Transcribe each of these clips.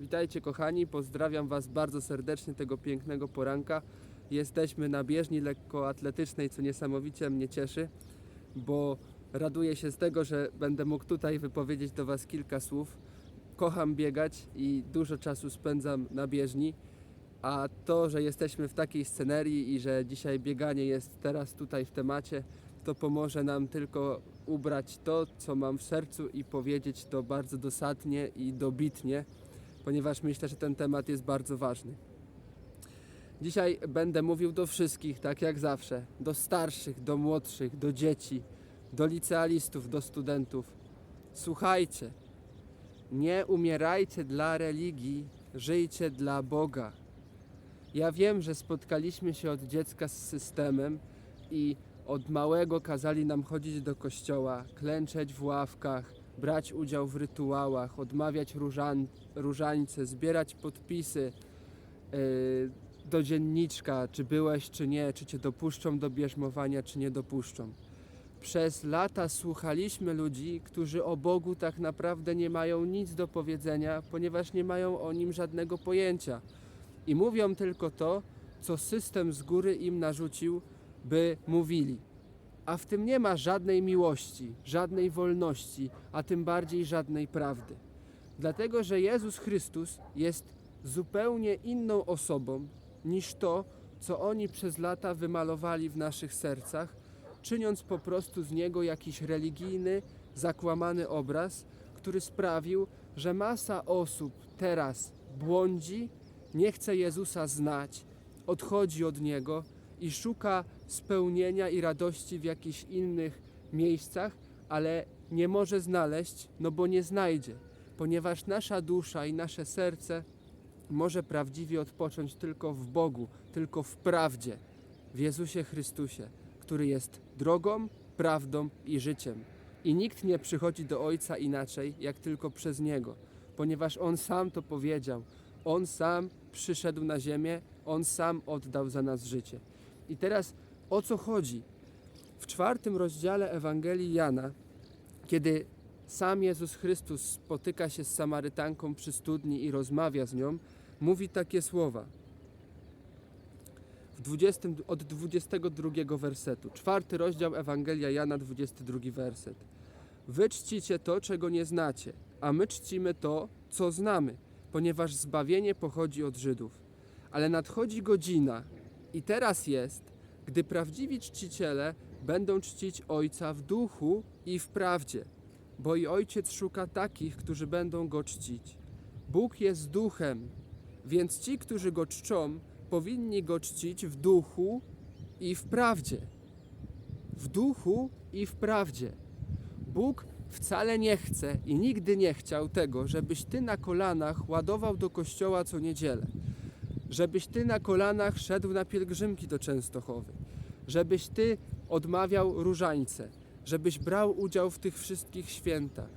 Witajcie kochani, pozdrawiam Was bardzo serdecznie tego pięknego poranka. Jesteśmy na bieżni lekkoatletycznej, co niesamowicie mnie cieszy, bo raduję się z tego, że będę mógł tutaj wypowiedzieć do Was kilka słów. Kocham biegać i dużo czasu spędzam na bieżni, a to, że jesteśmy w takiej scenerii i że dzisiaj bieganie jest teraz tutaj w temacie, to pomoże nam tylko ubrać to, co mam w sercu i powiedzieć to bardzo dosadnie i dobitnie, ponieważ myślę, że ten temat jest bardzo ważny. Dzisiaj będę mówił do wszystkich, tak jak zawsze, do starszych, do młodszych, do dzieci, do licealistów, do studentów. Słuchajcie, nie umierajcie dla religii, żyjcie dla Boga. Ja wiem, że spotkaliśmy się od dziecka z systemem i od małego kazali nam chodzić do kościoła, klęczeć w ławkach, brać udział w rytuałach, odmawiać różan, różańce, zbierać podpisy yy, do dzienniczka, czy byłeś, czy nie, czy cię dopuszczą do bierzmowania, czy nie dopuszczą. Przez lata słuchaliśmy ludzi, którzy o Bogu tak naprawdę nie mają nic do powiedzenia, ponieważ nie mają o nim żadnego pojęcia. I mówią tylko to, co system z góry im narzucił, by mówili. A w tym nie ma żadnej miłości, żadnej wolności, a tym bardziej żadnej prawdy. Dlatego, że Jezus Chrystus jest zupełnie inną osobą niż to, co oni przez lata wymalowali w naszych sercach, czyniąc po prostu z niego jakiś religijny, zakłamany obraz, który sprawił, że masa osób teraz błądzi, nie chce Jezusa znać, odchodzi od niego i szuka spełnienia i radości w jakichś innych miejscach, ale nie może znaleźć, no bo nie znajdzie, ponieważ nasza dusza i nasze serce może prawdziwie odpocząć tylko w Bogu, tylko w prawdzie, w Jezusie Chrystusie, który jest drogą, prawdą i życiem. I nikt nie przychodzi do Ojca inaczej, jak tylko przez Niego, ponieważ On sam to powiedział. On sam przyszedł na ziemię, On sam oddał za nas życie. I teraz o co chodzi? W czwartym rozdziale Ewangelii Jana, kiedy sam Jezus Chrystus spotyka się z Samarytanką przy studni i rozmawia z nią, mówi takie słowa. W 20, od 22 wersetu. Czwarty rozdział Ewangelia Jana, 22 werset. Wy czcicie to, czego nie znacie, a my czcimy to, co znamy, ponieważ zbawienie pochodzi od Żydów. Ale nadchodzi godzina i teraz jest, gdy prawdziwi czciciele będą czcić Ojca w duchu i w prawdzie, bo i Ojciec szuka takich, którzy będą Go czcić. Bóg jest duchem, więc ci, którzy Go czczą, powinni Go czcić w duchu i w prawdzie. W duchu i w prawdzie. Bóg wcale nie chce i nigdy nie chciał tego, żebyś ty na kolanach ładował do kościoła co niedzielę, żebyś ty na kolanach szedł na pielgrzymki do Częstochowy, żebyś ty odmawiał różańce, żebyś brał udział w tych wszystkich świętach.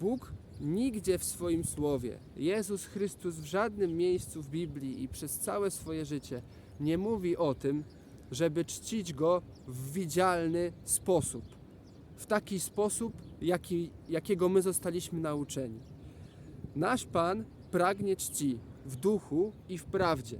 Bóg nigdzie w swoim słowie, Jezus Chrystus w żadnym miejscu w Biblii i przez całe swoje życie nie mówi o tym, żeby czcić Go w widzialny sposób w taki sposób, jaki, jakiego my zostaliśmy nauczeni. Nasz Pan pragnie czci w duchu i w prawdzie.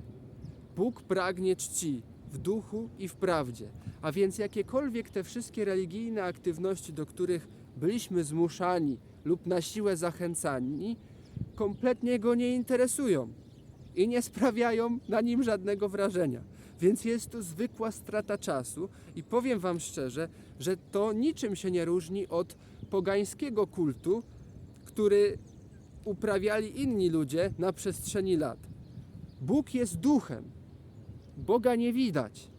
Bóg pragnie czci w duchu i w prawdzie. A więc jakiekolwiek te wszystkie religijne aktywności, do których byliśmy zmuszani lub na siłę zachęcani, kompletnie go nie interesują i nie sprawiają na nim żadnego wrażenia. Więc jest to zwykła strata czasu i powiem Wam szczerze, że to niczym się nie różni od pogańskiego kultu, który uprawiali inni ludzie na przestrzeni lat. Bóg jest duchem, Boga nie widać.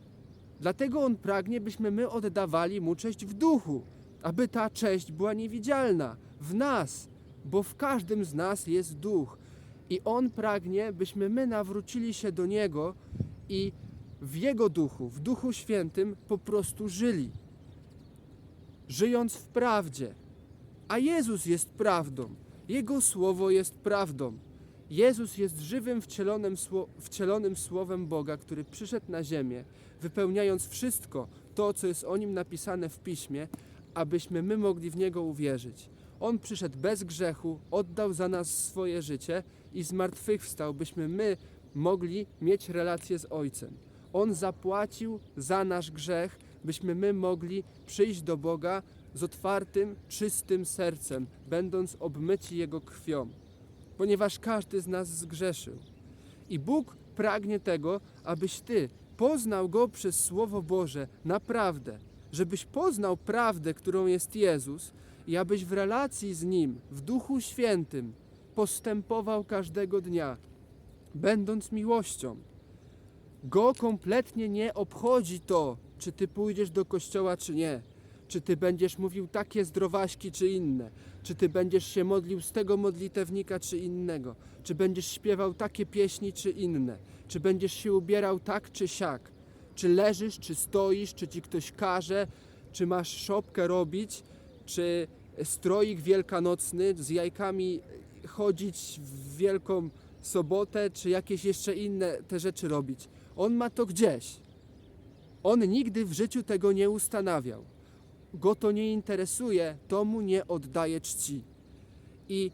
Dlatego On pragnie, byśmy my oddawali Mu cześć w duchu, aby ta cześć była niewidzialna w nas, bo w każdym z nas jest duch. I On pragnie, byśmy my nawrócili się do Niego i w Jego duchu, w Duchu Świętym po prostu żyli. Żyjąc w prawdzie. A Jezus jest prawdą. Jego słowo jest prawdą. Jezus jest żywym, wcielonym, wcielonym słowem Boga, który przyszedł na ziemię, wypełniając wszystko to, co jest o nim napisane w piśmie, abyśmy my mogli w niego uwierzyć. On przyszedł bez grzechu, oddał za nas swoje życie i zmartwychwstał, byśmy my mogli mieć relację z Ojcem. On zapłacił za nasz grzech, byśmy my mogli przyjść do Boga z otwartym, czystym sercem, będąc obmyci Jego krwią, ponieważ każdy z nas zgrzeszył. I Bóg pragnie tego, abyś Ty poznał Go przez Słowo Boże naprawdę, żebyś poznał prawdę, którą jest Jezus i abyś w relacji z Nim, w Duchu Świętym, postępował każdego dnia, będąc miłością. Go kompletnie nie obchodzi to, czy Ty pójdziesz do kościoła, czy nie. Czy Ty będziesz mówił takie zdrowaśki, czy inne. Czy Ty będziesz się modlił z tego modlitewnika, czy innego. Czy będziesz śpiewał takie pieśni, czy inne. Czy będziesz się ubierał tak, czy siak. Czy leżysz, czy stoisz, czy Ci ktoś każe, czy masz szopkę robić, czy stroik wielkanocny z jajkami chodzić w wielką sobotę, czy jakieś jeszcze inne te rzeczy robić. On ma to gdzieś. On nigdy w życiu tego nie ustanawiał. Go to nie interesuje, to mu nie oddaje czci. I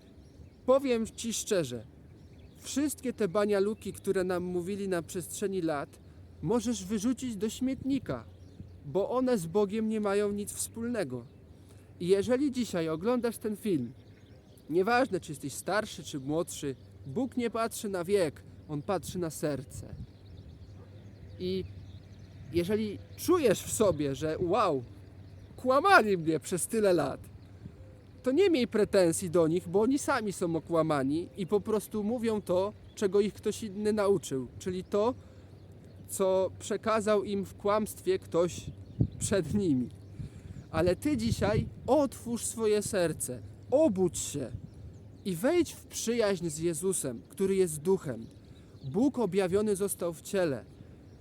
powiem Ci szczerze, wszystkie te banialuki, które nam mówili na przestrzeni lat, możesz wyrzucić do śmietnika, bo one z Bogiem nie mają nic wspólnego. I jeżeli dzisiaj oglądasz ten film, nieważne czy jesteś starszy czy młodszy, Bóg nie patrzy na wiek, On patrzy na serce. I jeżeli czujesz w sobie, że wow, kłamali mnie przez tyle lat, to nie miej pretensji do nich, bo oni sami są okłamani i po prostu mówią to, czego ich ktoś inny nauczył, czyli to, co przekazał im w kłamstwie ktoś przed nimi. Ale ty dzisiaj otwórz swoje serce, obudź się i wejdź w przyjaźń z Jezusem, który jest duchem. Bóg objawiony został w ciele.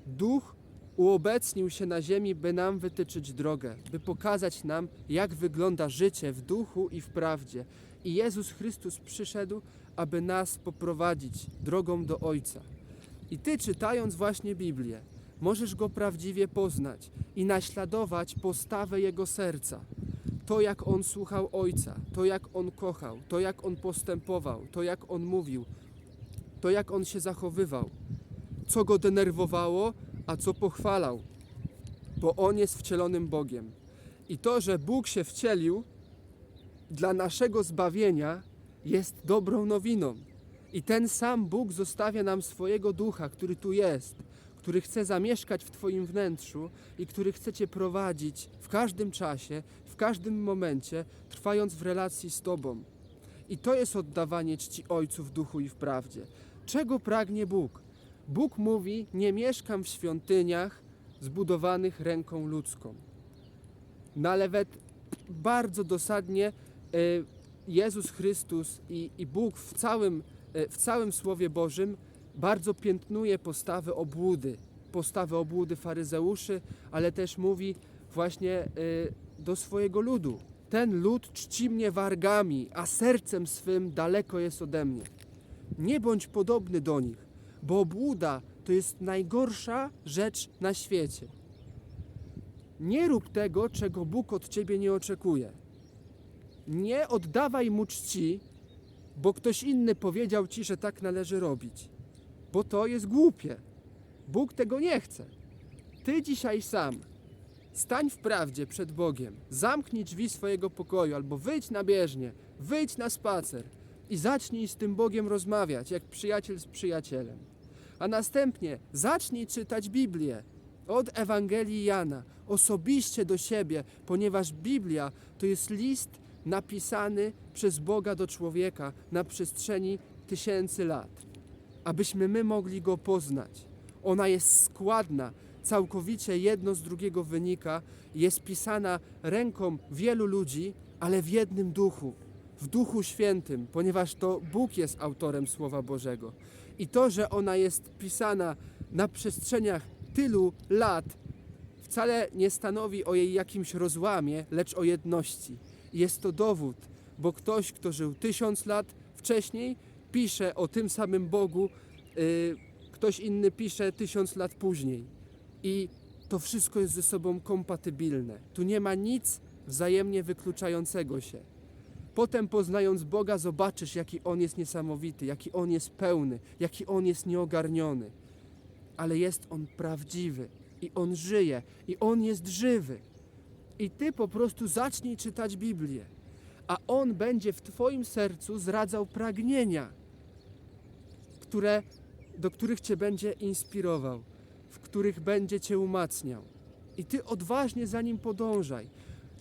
Duch uobecnił się na ziemi, by nam wytyczyć drogę, by pokazać nam, jak wygląda życie w duchu i w prawdzie. I Jezus Chrystus przyszedł, aby nas poprowadzić drogą do Ojca. I ty, czytając właśnie Biblię, możesz go prawdziwie poznać i naśladować postawę jego serca. To, jak on słuchał Ojca, to, jak on kochał, to, jak on postępował, to, jak on mówił, to, jak on się zachowywał, co go denerwowało, a co pochwalał, bo on jest wcielonym Bogiem. I to, że Bóg się wcielił dla naszego zbawienia, jest dobrą nowiną. I ten sam Bóg zostawia nam swojego ducha, który tu jest, który chce zamieszkać w Twoim wnętrzu i który chce Cię prowadzić w każdym czasie, w każdym momencie, trwając w relacji z Tobą. I to jest oddawanie czci Ojcu w duchu i w prawdzie. Czego pragnie Bóg? Bóg mówi: Nie mieszkam w świątyniach zbudowanych ręką ludzką. Nawet bardzo dosadnie e, Jezus Chrystus i, i Bóg w całym, e, w całym Słowie Bożym bardzo piętnuje postawę obłudy, postawę obłudy faryzeuszy, ale też mówi właśnie e, do swojego ludu. Ten lud czci mnie wargami, a sercem swym daleko jest ode mnie. Nie bądź podobny do nich, bo obłuda to jest najgorsza rzecz na świecie. Nie rób tego, czego Bóg od ciebie nie oczekuje. Nie oddawaj mu czci, bo ktoś inny powiedział ci, że tak należy robić, bo to jest głupie. Bóg tego nie chce. Ty dzisiaj sam stań w prawdzie przed Bogiem, zamknij drzwi swojego pokoju albo wyjdź na bieżnię, wyjdź na spacer i zacznij z tym Bogiem rozmawiać, jak przyjaciel z przyjacielem. A następnie zacznij czytać Biblię od Ewangelii Jana, osobiście do siebie, ponieważ Biblia to jest list napisany przez Boga do człowieka na przestrzeni tysięcy lat, abyśmy my mogli go poznać. Ona jest składna, całkowicie jedno z drugiego wynika, jest pisana ręką wielu ludzi, ale w jednym duchu, w Duchu Świętym, ponieważ to Bóg jest autorem Słowa Bożego. I to, że ona jest pisana na przestrzeniach tylu lat, wcale nie stanowi o jej jakimś rozłamie, lecz o jedności. Jest to dowód, bo ktoś, kto żył tysiąc lat wcześniej, pisze o tym samym Bogu, yy, ktoś inny pisze tysiąc lat później. I to wszystko jest ze sobą kompatybilne. Tu nie ma nic wzajemnie wykluczającego się. Potem poznając Boga zobaczysz, jaki On jest niesamowity, jaki On jest pełny, jaki On jest nieogarniony. Ale jest On prawdziwy i On żyje i On jest żywy. I Ty po prostu zacznij czytać Biblię, a On będzie w Twoim sercu zradzał pragnienia, które, do których Cię będzie inspirował, w których będzie Cię umacniał. I Ty odważnie za Nim podążaj.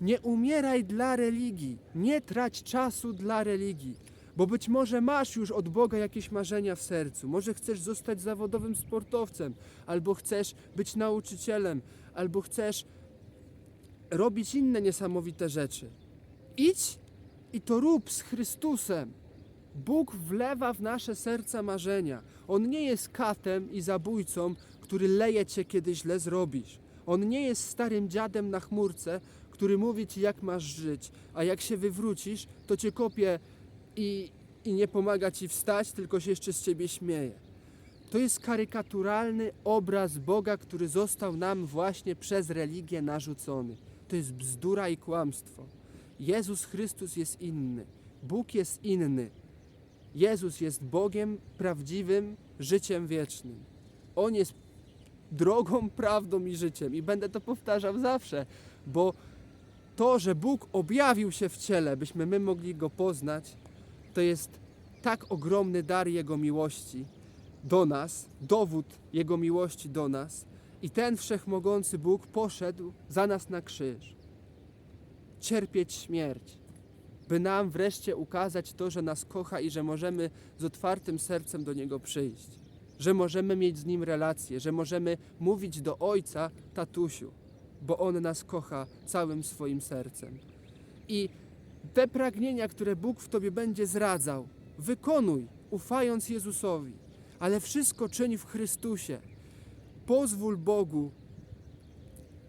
Nie umieraj dla religii, nie trać czasu dla religii, bo być może masz już od Boga jakieś marzenia w sercu. Może chcesz zostać zawodowym sportowcem, albo chcesz być nauczycielem, albo chcesz robić inne niesamowite rzeczy. Idź i to rób z Chrystusem. Bóg wlewa w nasze serca marzenia. On nie jest katem i zabójcą, który leje cię, kiedy źle zrobisz. On nie jest starym dziadem na chmurce, który mówi ci, jak masz żyć, a jak się wywrócisz, to cię kopie i, i nie pomaga ci wstać, tylko się jeszcze z ciebie śmieje. To jest karykaturalny obraz Boga, który został nam właśnie przez religię narzucony. To jest bzdura i kłamstwo. Jezus Chrystus jest inny. Bóg jest inny. Jezus jest Bogiem prawdziwym, życiem wiecznym. On jest drogą, prawdą i życiem. I będę to powtarzał zawsze, bo to, że Bóg objawił się w ciele, byśmy my mogli Go poznać, to jest tak ogromny dar Jego miłości do nas, dowód Jego miłości do nas. I ten wszechmogący Bóg poszedł za nas na krzyż, cierpieć śmierć, by nam wreszcie ukazać to, że nas kocha i że możemy z otwartym sercem do Niego przyjść, że możemy mieć z Nim relację, że możemy mówić do Ojca, tatusiu, bo On nas kocha całym swoim sercem. I te pragnienia, które Bóg w Tobie będzie zradzał, wykonuj, ufając Jezusowi, ale wszystko czyń w Chrystusie. Pozwól Bogu,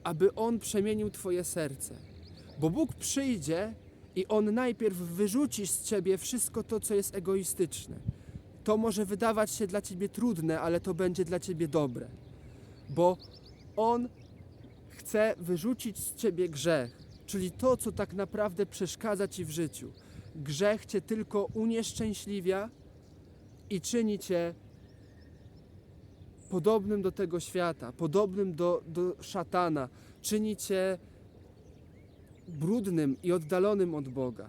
aby On przemienił Twoje serce. Bo Bóg przyjdzie i On najpierw wyrzuci z Ciebie wszystko to, co jest egoistyczne. To może wydawać się dla Ciebie trudne, ale to będzie dla Ciebie dobre. Bo On chce wyrzucić z Ciebie grzech, czyli to, co tak naprawdę przeszkadza Ci w życiu. Grzech Cię tylko unieszczęśliwia i czyni Cię podobnym do tego świata, podobnym do, do szatana, czyni cię brudnym i oddalonym od Boga.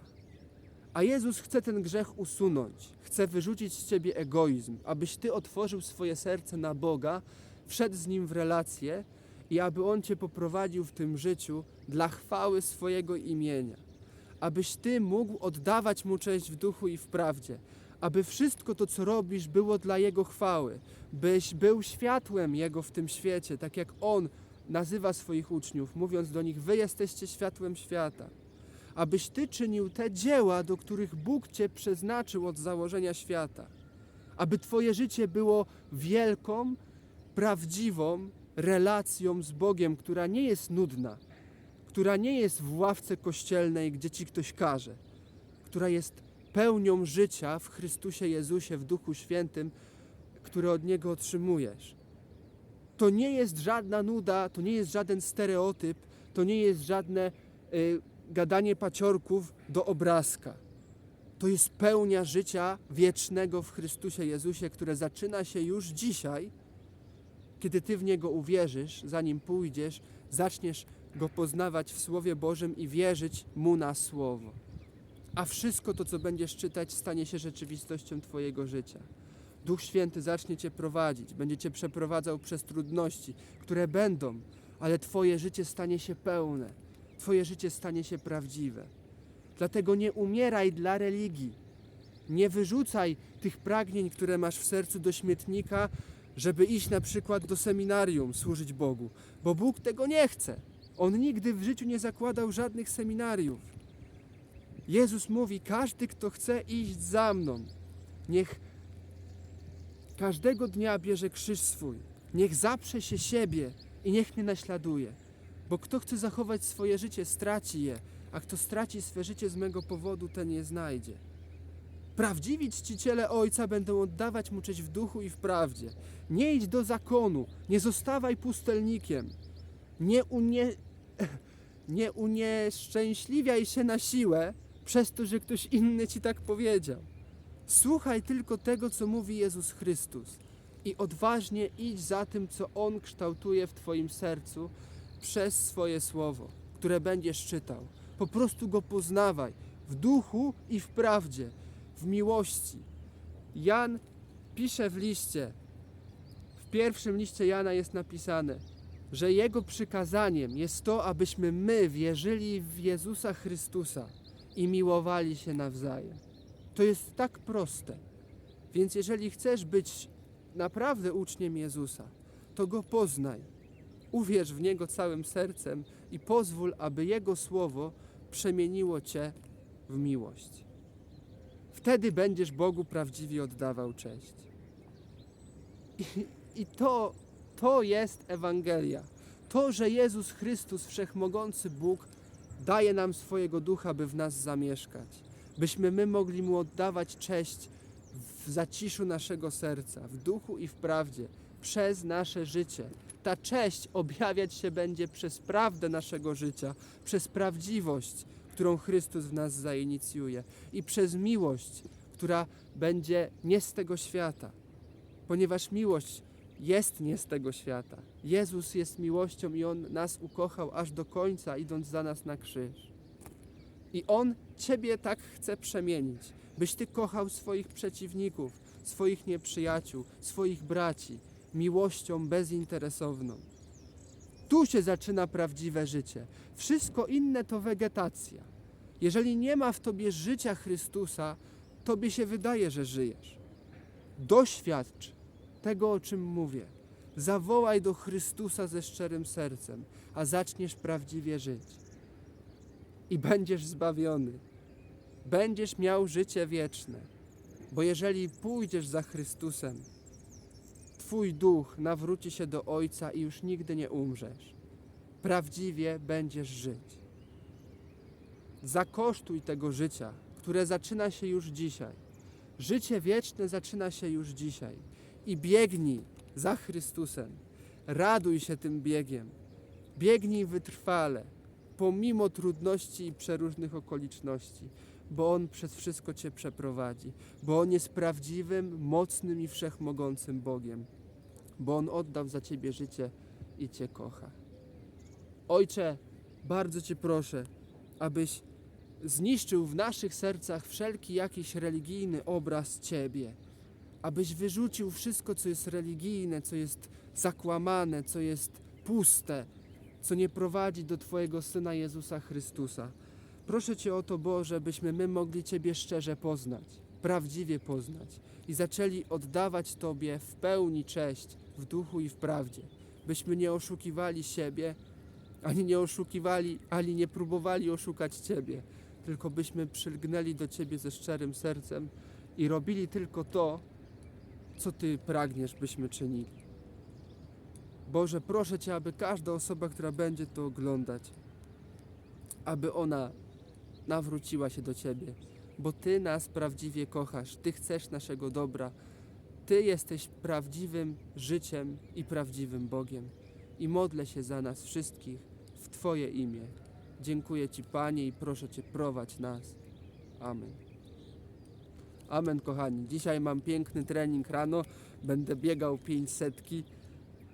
A Jezus chce ten grzech usunąć, chce wyrzucić z ciebie egoizm, abyś ty otworzył swoje serce na Boga, wszedł z nim w relację i aby on cię poprowadził w tym życiu dla chwały swojego imienia. Abyś ty mógł oddawać mu cześć w duchu i w prawdzie, aby wszystko to, co robisz, było dla Jego chwały, byś był światłem Jego w tym świecie, tak jak On nazywa swoich uczniów, mówiąc do nich: Wy jesteście światłem świata. Abyś Ty czynił te dzieła, do których Bóg Cię przeznaczył od założenia świata. Aby Twoje życie było wielką, prawdziwą relacją z Bogiem, która nie jest nudna, która nie jest w ławce kościelnej, gdzie Ci ktoś każe, która jest pełnią życia w Chrystusie Jezusie, w Duchu Świętym, które od Niego otrzymujesz. To nie jest żadna nuda, to nie jest żaden stereotyp, to nie jest żadne y, gadanie paciorków do obrazka. To jest pełnia życia wiecznego w Chrystusie Jezusie, które zaczyna się już dzisiaj, kiedy Ty w Niego uwierzysz, zanim pójdziesz, zaczniesz Go poznawać w Słowie Bożym i wierzyć Mu na Słowo a wszystko to, co będziesz czytać, stanie się rzeczywistością Twojego życia. Duch Święty zacznie Cię prowadzić, będzie Cię przeprowadzał przez trudności, które będą, ale Twoje życie stanie się pełne, Twoje życie stanie się prawdziwe. Dlatego nie umieraj dla religii. Nie wyrzucaj tych pragnień, które masz w sercu do śmietnika, żeby iść na przykład do seminarium, służyć Bogu, bo Bóg tego nie chce. On nigdy w życiu nie zakładał żadnych seminariów. Jezus mówi: Każdy, kto chce iść za mną, niech każdego dnia bierze krzyż swój, niech zaprze się siebie i niech mnie naśladuje. Bo kto chce zachować swoje życie, straci je, a kto straci swe życie z mego powodu, ten je znajdzie. Prawdziwi czciciele Ojca będą oddawać mu cześć w duchu i w prawdzie. Nie idź do zakonu, nie zostawaj pustelnikiem, nie, unie... nie unieszczęśliwiaj się na siłę, przez to, że ktoś inny ci tak powiedział. Słuchaj tylko tego, co mówi Jezus Chrystus i odważnie idź za tym, co On kształtuje w Twoim sercu przez swoje słowo, które będziesz czytał. Po prostu go poznawaj w duchu i w prawdzie, w miłości. Jan pisze w liście, w pierwszym liście Jana jest napisane, że jego przykazaniem jest to, abyśmy my wierzyli w Jezusa Chrystusa i miłowali się nawzajem. To jest tak proste. Więc jeżeli chcesz być naprawdę uczniem Jezusa, to go poznaj. Uwierz w niego całym sercem i pozwól, aby jego słowo przemieniło cię w miłość. Wtedy będziesz Bogu prawdziwie oddawał cześć. I, i to, to jest Ewangelia. To, że Jezus Chrystus, wszechmogący Bóg, daje nam swojego ducha, by w nas zamieszkać, byśmy my mogli mu oddawać cześć w zaciszu naszego serca, w duchu i w prawdzie, przez nasze życie. Ta cześć objawiać się będzie przez prawdę naszego życia, przez prawdziwość, którą Chrystus w nas zainicjuje i przez miłość, która będzie nie z tego świata, ponieważ miłość jest nie z tego świata. Jezus jest miłością i On nas ukochał aż do końca, idąc za nas na krzyż. I On Ciebie tak chce przemienić, byś Ty kochał swoich przeciwników, swoich nieprzyjaciół, swoich braci, miłością bezinteresowną. Tu się zaczyna prawdziwe życie. Wszystko inne to wegetacja. Jeżeli nie ma w Tobie życia Chrystusa, Tobie się wydaje, że żyjesz. Doświadcz tego, o czym mówię. Zawołaj do Chrystusa ze szczerym sercem, a zaczniesz prawdziwie żyć. I będziesz zbawiony. Będziesz miał życie wieczne. Bo jeżeli pójdziesz za Chrystusem, Twój duch nawróci się do Ojca i już nigdy nie umrzesz. Prawdziwie będziesz żyć. Zakosztuj tego życia, które zaczyna się już dzisiaj. Życie wieczne zaczyna się już dzisiaj. I biegnij za Chrystusem. Raduj się tym biegiem. Biegnij wytrwale, pomimo trudności i przeróżnych okoliczności, bo On przez wszystko Cię przeprowadzi, bo On jest prawdziwym, mocnym i wszechmogącym Bogiem, bo On oddał za Ciebie życie i Cię kocha. Ojcze, bardzo Cię proszę, abyś zniszczył w naszych sercach wszelki jakiś religijny obraz Ciebie, abyś wyrzucił wszystko, co jest religijne, co jest zakłamane, co jest puste, co nie prowadzi do Twojego Syna Jezusa Chrystusa. Proszę Cię o to, Boże, byśmy my mogli Ciebie szczerze poznać, prawdziwie poznać i zaczęli oddawać Tobie w pełni cześć w duchu i w prawdzie, byśmy nie oszukiwali siebie, ani nie oszukiwali, ani nie próbowali oszukać Ciebie, tylko byśmy przylgnęli do Ciebie ze szczerym sercem i robili tylko to, co Ty pragniesz, byśmy czynili. Boże, proszę Cię, aby każda osoba, która będzie to oglądać, aby ona nawróciła się do Ciebie, bo Ty nas prawdziwie kochasz, Ty chcesz naszego dobra, Ty jesteś prawdziwym życiem i prawdziwym Bogiem. I modlę się za nas wszystkich w Twoje imię. Dziękuję Ci, Panie, i proszę Cię, prowadź nas. Amen. Amen, kochani. Dzisiaj mam piękny trening rano. Będę biegał 500.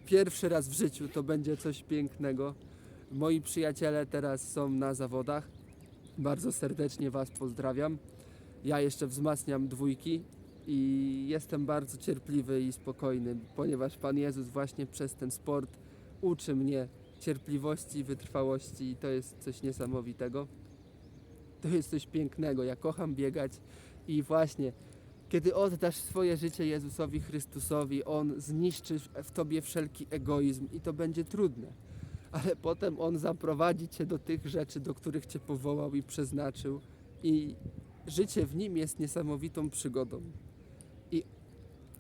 Pierwszy raz w życiu to będzie coś pięknego. Moi przyjaciele teraz są na zawodach. Bardzo serdecznie Was pozdrawiam. Ja jeszcze wzmacniam dwójki i jestem bardzo cierpliwy i spokojny, ponieważ Pan Jezus właśnie przez ten sport uczy mnie cierpliwości wytrwałości i to jest coś niesamowitego. To jest coś pięknego. Ja kocham biegać i właśnie kiedy oddasz swoje życie Jezusowi Chrystusowi, On zniszczy w tobie wszelki egoizm i to będzie trudne. Ale potem On zaprowadzi cię do tych rzeczy, do których cię powołał i przeznaczył i życie w Nim jest niesamowitą przygodą.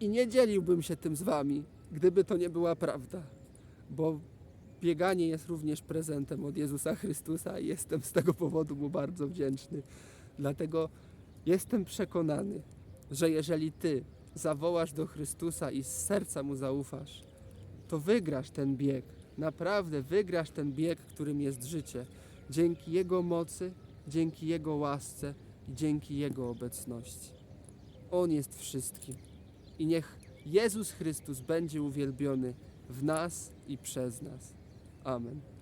I, nie dzieliłbym się tym z wami, gdyby to nie była prawda, bo bieganie jest również prezentem od Jezusa Chrystusa i jestem z tego powodu Mu bardzo wdzięczny. Dlatego jestem przekonany, że jeżeli Ty zawołasz do Chrystusa i z serca Mu zaufasz, to wygrasz ten bieg. Naprawdę wygrasz ten bieg, którym jest życie. Dzięki Jego mocy, dzięki Jego łasce i dzięki Jego obecności. On jest wszystkim. I niech Jezus Chrystus będzie uwielbiony w nas i przez nas. Amen.